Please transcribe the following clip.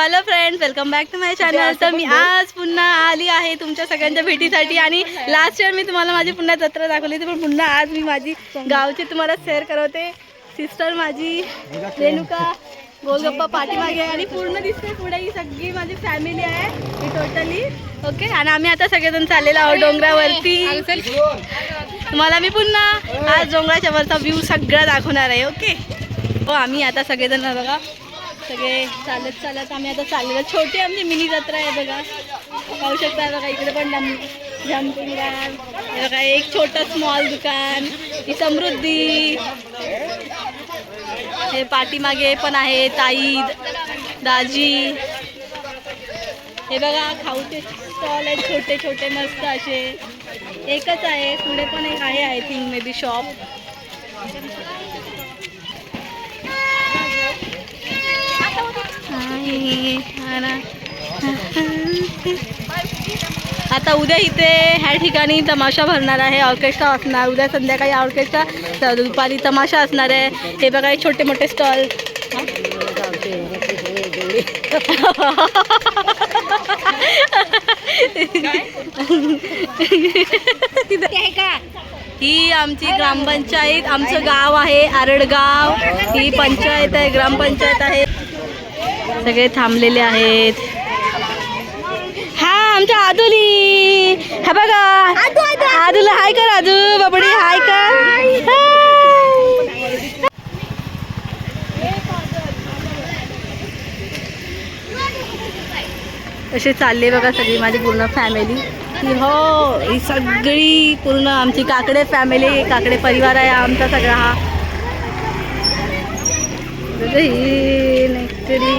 Hello friend welcome back to my channel तर मी आज पुन्हा आली आहे तुमच्या सगळ्यांच्या भेटीसाठी आणि लास्ट इयर मी तुम्हाला माझी पुन्हा जत्रा दाखवली होती पण पुन्हा आज मी माझी गावची तुम्हाला शेअर करवते. सिस्टर माझी रेणुका गोलगप्पा पाठीमागे आणि पूर्ण दिसते पुढे ही सगळी माझी फॅमिली आहे ही टोटली ओके आणि आम्ही आता सगळेजण चाललेलो आहोत डोंगरावरती. तुम्हाला मी पुन्हा आज डोंगराच्या वरचा व्ह्यू सगळा दाखवणार आहे ओके हो आम्ही आता सगळेजण बघा. सगळे चालत चालत आम्ही आता चाललेलो. छोटी आमची मिनी जत्रा आहे बघा. पाहू शकता बघा इकडे पण जम्पिंग बघा एक छोटं स्मॉल दुकान ही समृद्धी. हे पाठीमागे पण आहे ताई दाजी. हे बघा खाऊचे स्टॉल आहेत छोटे छोटे मस्त असे. एकच आहे पुढे पण एक आहे I think maybe shop आता उद्या इथे ह्या ठिकाणी तमाशा भरणार आहे. ऑर्केस्ट्रा असणार. उद्या संध्याकाळी ऑर्केस्ट्रा तर दुपारी तमाशा असणार आहे. हे बघा छोटे मोठे स्टॉल. ही आमची ग्रामपंचायत आमचं गाव आहे आरडगाव. ही पंचायत आहे ग्रामपंचायत आहे. सगळे थांबलेले आहेत. हा आमच्या आदुली. हा बघा. आदूला हाय कर आदू. बाबडी हाय कर. असे चालले बघा सगळी माझी पूर्ण फॅमिली ही हो ही सगळी पूर्ण आमची काकडे फॅमिली काकडे परिवार आहे आमचा सगळा. हा ही नेकडी